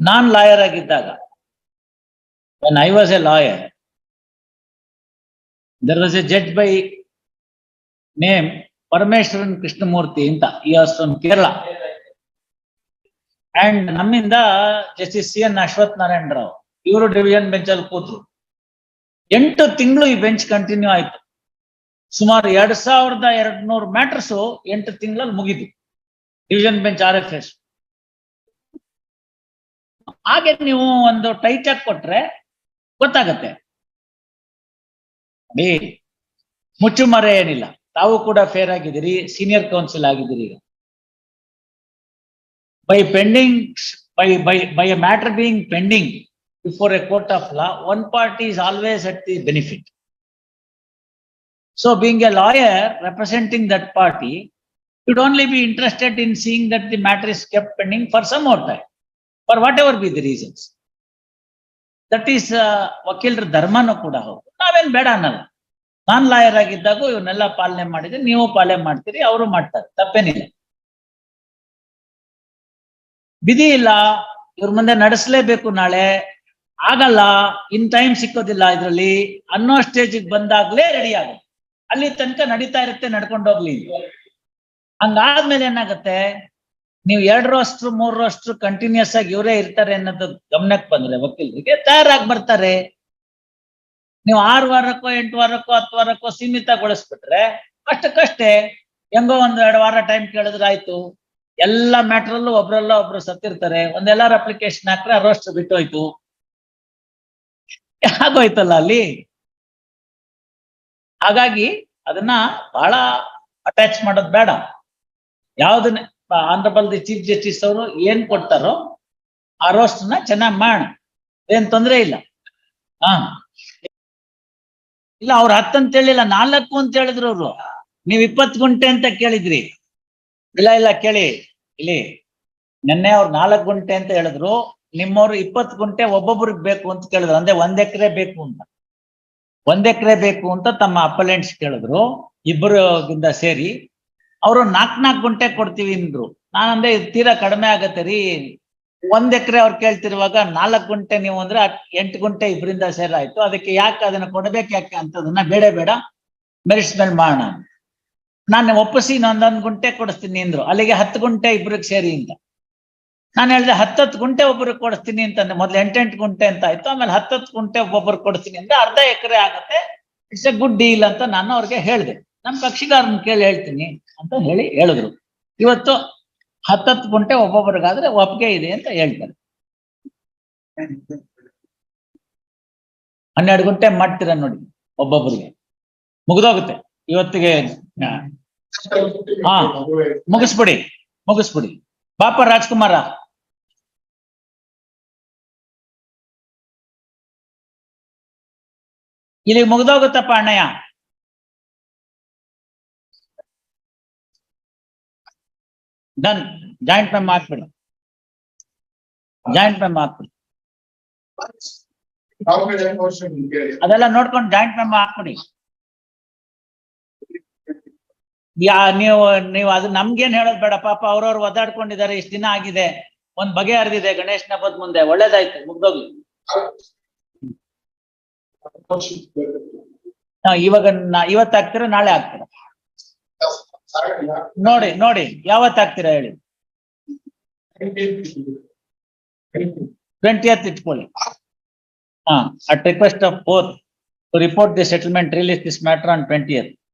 ನಾನ್ lawyer ಆಗಿದ್ದಾಗ when I was a lawyer there was a judge by name Parameshwaran Krishnamurthy ಅಂತ ಈ from Kerala and ನಮ್ಮಿಂದ justice C N Ashwath Narayana Rao ಇವರು division bench ಅಲ್ಲಿ ಕೂತರು. ಎಂಟು ತಿಂಗಳು ಈ ಬೆಂಚ್ ಕಂಟಿನ್ಯೂ ಆಯ್ತು. ಸುಮಾರು ಎರಡ್ ಸಾವಿರದ ಎರಡ್ ನೂರು ಮ್ಯಾಟರ್ಸ್ ಎಂಟು ತಿಂಗಳಲ್ಲಿ ಮುಗಿದು division bench R F S ಹಾಗೆ ನೀವು ಒಂದು ಟೈಚ್ ಕೊಟ್ರೆ ಗೊತ್ತಾಗತ್ತೆ. ಮುಚ್ಚು ಮರ ಏನಿಲ್ಲ. ತಾವು ಕೂಡ ಫೇರ್ ಆಗಿದ್ದೀರಿ ಸೀನಿಯರ್ ಕೌನ್ಸಿಲ್ ಆಗಿದ್ದೀರಿ ಈಗ. By pending by by by matter being pending before a court of law one party is always at the benefit so being a lawyer representing that party would only be interested in seeing that the matter is kept pending for some more time time whatever be the reasons that is ವಕೀಲರ ಧರ್ಮನೂ ಕೂಡ ಹೌದು. ನಾವೇನ್ ಬೇಡ ಅನ್ನಲ್ಲ. ನಾನ್ lawyer ಆಗಿದ್ದಾಗ ಇವನ್ನೆಲ್ಲ ಪಾಲನೆ ಮಾಡಿದ್ರೆ ನೀವು ಪಾಲನೆ ಮಾಡ್ತೀರಿ, ಅವರು ಮಾಡ್ತಾರೆ. ತಪ್ಪೇನಿಲ್ಲ. ವಿಧಿ ಇಲ್ಲ, ಇವ್ರ ಮುಂದೆ ನಡೆಸಲೇಬೇಕು ನಾಳೆ. ಆಗಲ್ಲ, ಇನ್ ಟೈಮ್ ಸಿಕ್ಕೋದಿಲ್ಲ ಇದ್ರಲ್ಲಿ. ಅನ್ನೋ ಸ್ಟೇಜಿಗೆ ಬಂದಾಗ್ಲೇ ರೆಡಿ ಆಗುತ್ತೆ ಅಲ್ಲಿ ತನಕ ನಡೀತಾ ಇರುತ್ತೆ, ನಡ್ಕೊಂಡು ಹೋಗ್ಲಿ. ಹಂಗಾದ್ಮೇಲೆ ಏನಾಗತ್ತೆ? ನೀವು ಎರಡು ರೋಸ್ಟ್ರು ಮೂರು ಕಂಟಿನ್ಯೂಸ್ ಆಗಿ ಇವರೇ ಇರ್ತಾರೆ ಅನ್ನೋದು ಗಮನಕ್ಕೆ ಬಂದ್ರೆ ವಕೀಲರಿಗೆ ತಯಾರಾಗಿ ಬರ್ತಾರೆ ನೀವು ಆರು ವಾರಕ್ಕೋ, ಎಂಟು ವಾರಕ್ಕೋ, ಹತ್ತು ವಾರಕ್ಕೋ ಸೀಮಿತಗೊಳಿಸ್ಬಿಟ್ರೆ ಅಷ್ಟಕ್ಕಷ್ಟೇ ಹೆಂಗೋ ಒಂದು ಎರಡು ವಾರ ಟೈಮ್ ಕೇಳಿದ್ರೆ ಆಯ್ತು. ಎಲ್ಲ ಮ್ಯಾಟ್ರಲ್ಲೂ ಒಬ್ರಲ್ಲ ಒಬ್ರು ಸತ್ತಿರ್ತಾರೆ. ಒಂದೆಲ್ಲಾರ ಅಪ್ಲಿಕೇಶನ್ ಹಾಕ್ರೆ ರೋಸ್ಟ್ ಬಿಟ್ಟೋಯ್ತು. ಆಗೋಯ್ತಲ್ಲ ಅಲ್ಲಿ? ಹಾಗಾಗಿ ಅದನ್ನ ಬಹಳ ಅಟ್ಯಾಚ್ ಮಾಡೋದು ಬೇಡ. ಯಾವ್ದನ್ನ ಆನರಬಲ್ ದಿ ಚೀಫ್ ಜಸ್ಟಿಸ್ ಅವರು ಏನ್ ಕೊಡ್ತಾರೋ ಆ ರೋಸ್ಟ್ನ ಚೆನ್ನಾಗಿ ಮಾಡ. ಏನ್ ತೊಂದ್ರೆ ಇಲ್ಲ. ಹಾ. ಇಲ್ಲ, ಅವ್ರು ಹತ್ತಂತ ಹೇಳಿಲ್ಲ, ನಾಲ್ಕು ಅಂತ ಹೇಳಿದ್ರು ಅವರು. ನೀವ್ ಇಪ್ಪತ್ತು ಗುಂಟೆ ಅಂತ ಕೇಳಿದ್ರಿ. ಇಲ್ಲ ಇಲ್ಲ, ಕೇಳಿ. ಇಲ್ಲಿ ನಿನ್ನೆ ಅವ್ರು ನಾಲ್ಕು ಗುಂಟೆ ಅಂತ ಹೇಳಿದ್ರು. ನಿಮ್ಮವ್ರು ಇಪ್ಪತ್ತು ಗುಂಟೆ ಒಬ್ಬೊಬ್ರಿಗೆ ಬೇಕು ಅಂತ ಕೇಳಿದ್ರು. ಅಂದ್ರೆ ಒಂದ್ ಎಕರೆ ಬೇಕು ಅಂತ. ಒಂದ್ ಎಕರೆ ಬೇಕು ಅಂತ ತಮ್ಮ ಅಪಲೆಂಟ್ಸ್ ಕೇಳಿದ್ರು. ಇಬ್ಬರಿಂದ ಸೇರಿ ಅವರು ನಾಲ್ಕ್ ನಾಲ್ಕು ಗುಂಟೆ ಕೊಡ್ತೀವಿ ಅಂದ್ರು. ನಾನಂದ್ರೆ ತೀರಾ ಕಡಿಮೆ ಆಗತ್ತೆ ರೀ. ಒಂದ್ ಎಕರೆ ಅವ್ರು ಕೇಳ್ತಿರುವಾಗ ನಾಲ್ಕು ಗುಂಟೆ ನೀವು ಅಂದ್ರೆ ಎಂಟು ಗುಂಟೆ ಇಬ್ಬರಿಂದ ಸೇರಾಯ್ತು ಅದಕ್ಕೆ ಯಾಕೆ ಅದನ್ನ ಕೊಡ್ಬೇಕು ಯಾಕೆ ಅಂತದನ್ನ ಬೇಡ ಬೇಡ. ಮೆರಿಟ್ಸ್ ಮೇಲೆ ಮಾಡೋಣ. ನಾನು. ಒಪ್ಪಿಸಿ ಇನ್ನೊಂದೊಂದು ಗುಂಟೆ ಕೊಡಿಸ್ತೀನಿ ಅಂದ್ರು. ಅಲ್ಲಿಗೆ ಹತ್ತು ಗುಂಟೆ ಇಬ್ರಿಗೆ ಸೇರಿ ಅಂತ. ನಾನು ಹೇಳಿದೆ ಹತ್ತತ್ತು ಗುಂಟೆ ಒಬ್ಬರಿಗೆ ಕೊಡಿಸ್ತೀನಿ ಅಂತಂದ್ರೆ ಮೊದ್ಲು ಎಂಟೆಂಟು ಗುಂಟೆ ಅಂತ ಆಯ್ತು. ಆಮೇಲೆ ಹತ್ತತ್ತು ಗುಂಟೆ ಒಬ್ಬೊಬ್ಬರು ಕೊಡಿಸ್ತೀನಿ ಅಂದ್ರೆ ಅರ್ಧ ಎಕರೆ ಆಗುತ್ತೆ. ಇಟ್ಸ್ ಎ ಗುಡ್ ಡೀಲ್ ಅಂತ ನಾನು ಅವ್ರಿಗೆ ಹೇಳಿದೆ. ನಮ್ಮ ಕಕ್ಷಿಗಾರನ್ ಕೇಳಿ ಹೇಳ್ತೀನಿ. ಅಂತ ಹೇಳಿ ಹೇಳಿದ್ರು. ಇವತ್ತು ಹತ್ತತ್ತು ಗುಂಟೆ ಒಬ್ಬೊಬ್ಬರಿಗಾದ್ರೆ ಒಪ್ಪಿಗೆ ಇದೆ ಅಂತ ಹೇಳ್ತಾರೆ ಹನ್ನೆರಡು ಗುಂಟೆ ಮಾಡ್ತೀರ ನೋಡಿ ಒಬ್ಬೊಬ್ಬರಿಗೆ ಮುಗಿದೋಗುತ್ತೆ. ಇವತ್ತಿಗೆ ಹಾ. ಮುಗಿಸ್ಬಿಡಿ ಮುಗಿಸ್ಬಿಡಿ. ಬಾಪ ರಾಜ್ಕುಮಾರ. ಇಲ್ಲಿ ಮುಗ್ದೋಗುತ್ತಪ್ಪ ಅಣ್ಣಯ್ಯ. ಡನ್ ಜಾಯಿಂಟ್ ಮೆಮ್ ಹಾಕ್ಬಿಡಿ ಜಾಯಿಂಟ್ ಮೆಮ್ ಹಾಕ್ಬಿಡಿ ಅದೆಲ್ಲ ನೋಡ್ಕೊಂಡು ಜಾಯಿಂಟ್ ಮೆಮ್ ಹಾಕ್ಬಿಡಿ ಯಾ, ನೀವು ನೀವು ಅದು ನಮ್ಗೇನ್ ಹೇಳೋದ್ ಬೇಡ. ಪಾಪ ಅವ್ರವ್ರು ಒದ್ದಾಡ್ಕೊಂಡಿದ್ದಾರೆ. ಇಷ್ಟ ದಿನ ಆಗಿದೆ. ಒಂದ್ ಬಗೆ ಹರಿದಿದೆ. ಗಣೇಶನ ಹಬ್ಬದ ಮುಂದೆ. ಒಳ್ಳೇದಾಯ್ತು. ಮುಗ್ದೋಗ್ಲಿ. ಇವಾಗ ಇವತ್ತು ಹಾಕ್ತೀರಾ ನಾಳೆ ಹಾಕ್ತೀರಾ ನೋಡಿ ನೋಡಿ ಯಾವತ್ ಹಾಕ್ತೀರಾ ಹೇಳಿ? ಟ್ವೆಂಟಿಯತ್ ಇಟ್ಕೊಳ್ಳಿ. ಹಾ at request of both to report the settlement release this matter on twentieth